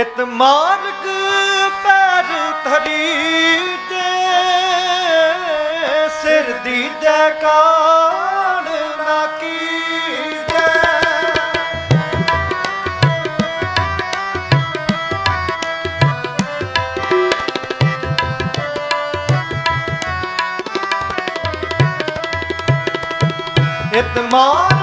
ਇਤ ਮਾਰਗ ਪੈਰ ਧਰੀ ਦੇ ਸਿਰ ਦੀ ਜੈਕਾਰ ਨਾ ਕੀਜੈ। ਇਤ ਮਾਰਗ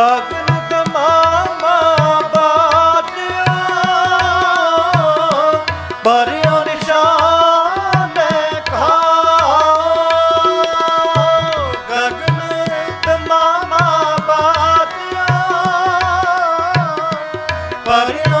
ਗਗਨ ਕਮਾਮਾ ਬਾਟਿਆ ਬਰਿਓ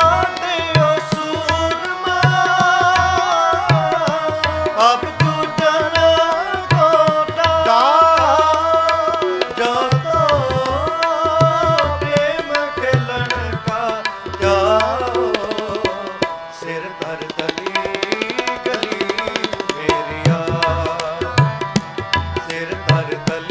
ਹਰ ਤਲ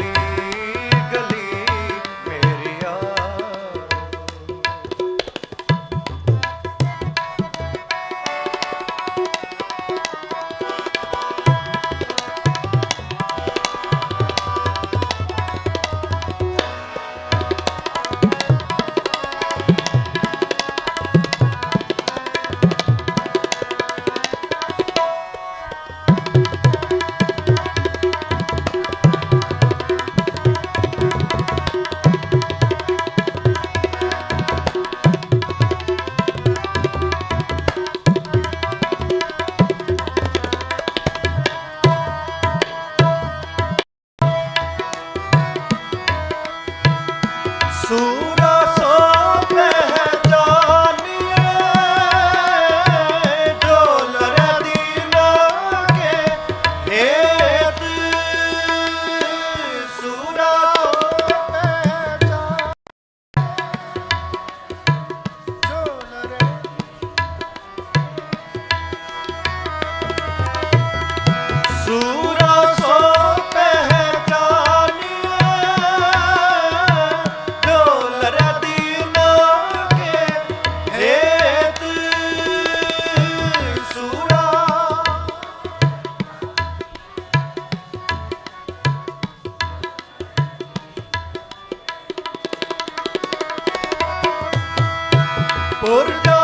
por no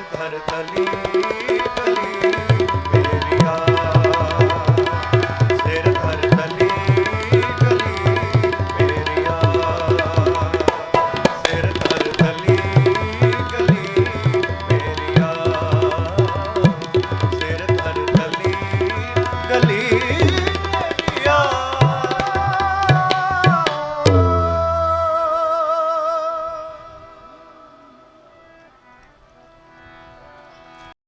ਧਰ ਤਲੀ ਤਲੀ।